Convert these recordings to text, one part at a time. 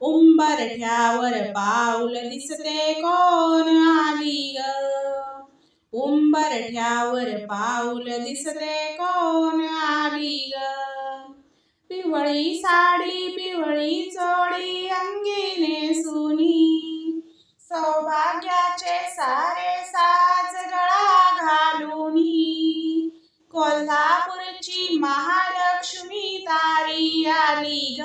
उंबरठ्यावर पाऊल दिसते कोण आली ग? उंबरठ्यावर पाऊल दिसते कोण आली ग? पिवळी साडी पिवळी चोळी अंगीने सुनी. सौभाग्याचे सारे साज गळा घालूनी. कोल्हापूरची महालक्ष्मी तारी आली ग.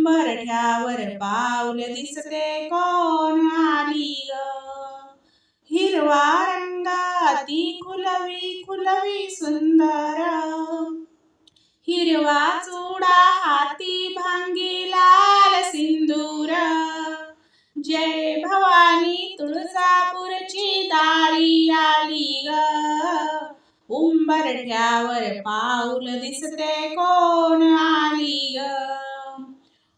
उंबरठ्यावर पाऊल दिसते कोण आली ग? हिरवा रंगाती खुलवी खुलवी सुंदर. हिरवा चुडा हाती भांगी लाल सिंदूर. जय भवानी तुळजापूरची दारी आली ग. उंबरठ्यावर पाऊल दिसते कोण आली ग?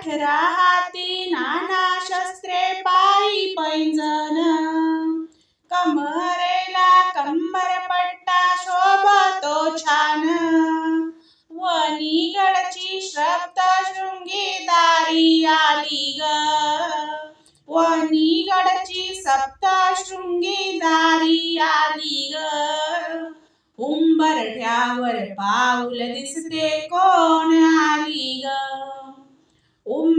अठरा हाती नाना शस्त्रे पायी पैंजन कमरेला कंबर पट्टा शोभतो छान. वनीगडची श्रप्त शृंगी दारी आली ग. वनीगडची सप्त शृंगी दारी आली ग. उंबरठ्यावर पाऊल दिसते कोण आली ग?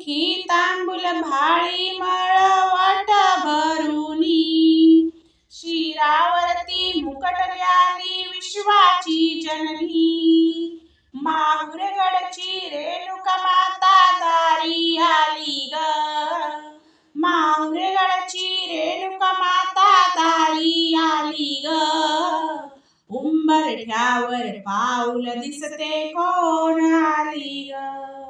मुखी तांबूल भाळी मळवट भरुनी. शिरावरती मुकटल्याली विश्वाची जननी. माहुरगडची रेणुका माता दारी आली ग. माहुरगडची रेणुका माता दारी आली ग. उंबरठ्यावर पाऊल दिसते कोण आली ग?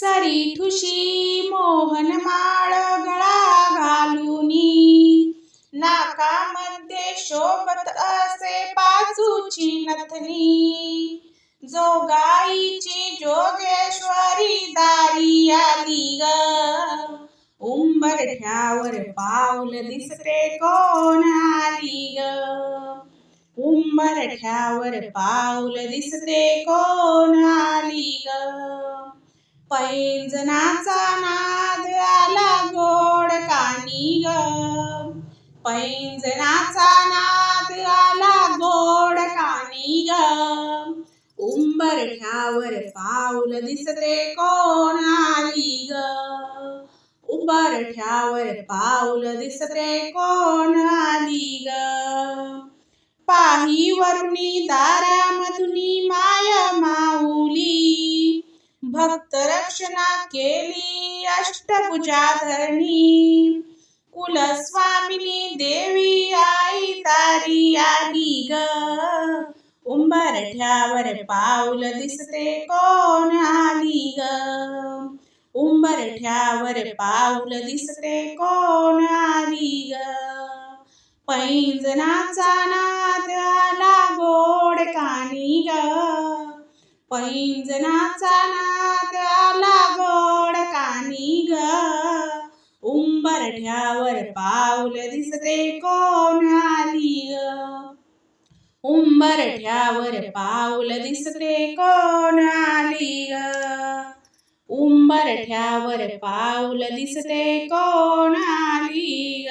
सरी ठुशी मोहन माळ गळा घालूनी. नाकामध्ये शोभत असे पाचूची नथनी. जोगाईची जोगेश्वरी दारी आली ग. उंबरठ्यावर पाऊल दिसते कोण आली उंबरठ्यावर पाऊल दिसते कोण आली ग? पैंजनाचा नाद आला गोड कानी ग. पैंजनाचा नाद आला गोड कानी ग. उंबरठ्यावर पाऊल दिसते कोण आली ग उंबरठ्यावर पाऊल दिसते कोण आली ग. पाही वरुणी दारामधुनी माय माऊली. भक्त रक्षणा केली अष्टभुजा धरणी. कुलस्वामिनी देवी आई तारी आली ग. उंबरठ्यावर पाऊल दिसते कोण आली ग? उंबरठ्यावर पाऊल दिसते कोण आली ग? पैंजनाचा नाद आला गोड कानी ग. पैंजनाचा नाद पायावर पाऊल दिसते कोणाली उंबरठ्यावर पाऊल दिसते कोण आली उंबरठ्यावर पाऊल दिसते कोणाली